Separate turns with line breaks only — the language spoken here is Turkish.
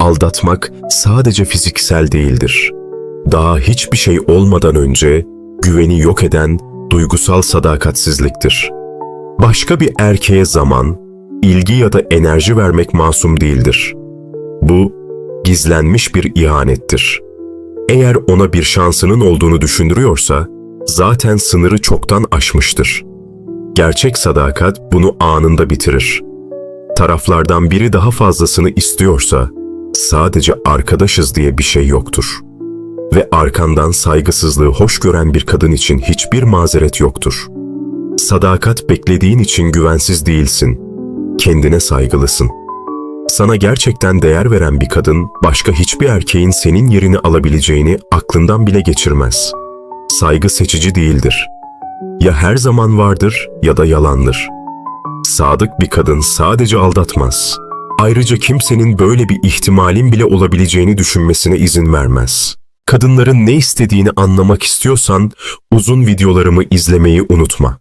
aldatmak sadece fiziksel değildir. Daha hiçbir şey olmadan önce güveni yok eden duygusal sadakatsizliktir. Başka bir erkeğe zaman, ilgi ya da enerji vermek masum değildir. Bu gizlenmiş bir ihanettir. Eğer ona bir şansının olduğunu düşündürüyorsa, zaten sınırı çoktan aşmıştır. Gerçek sadakat bunu anında bitirir. Taraflardan biri daha fazlasını istiyorsa, sadece arkadaşız diye bir şey yoktur. Ve arkandan saygısızlığı hoş gören bir kadın için hiçbir mazeret yoktur. Sadakat beklediğin için güvensiz değilsin. Kendine saygılısın. Sana gerçekten değer veren bir kadın, başka hiçbir erkeğin senin yerini alabileceğini aklından bile geçirmez. Saygı seçici değildir. Ya her zaman vardır ya da yalandır. Sadık bir kadın sadece aldatmaz. Ayrıca kimsenin böyle bir ihtimalin bile olabileceğini düşünmesine izin vermez. Kadınların ne istediğini anlamak istiyorsan uzun videolarımı izlemeyi unutma.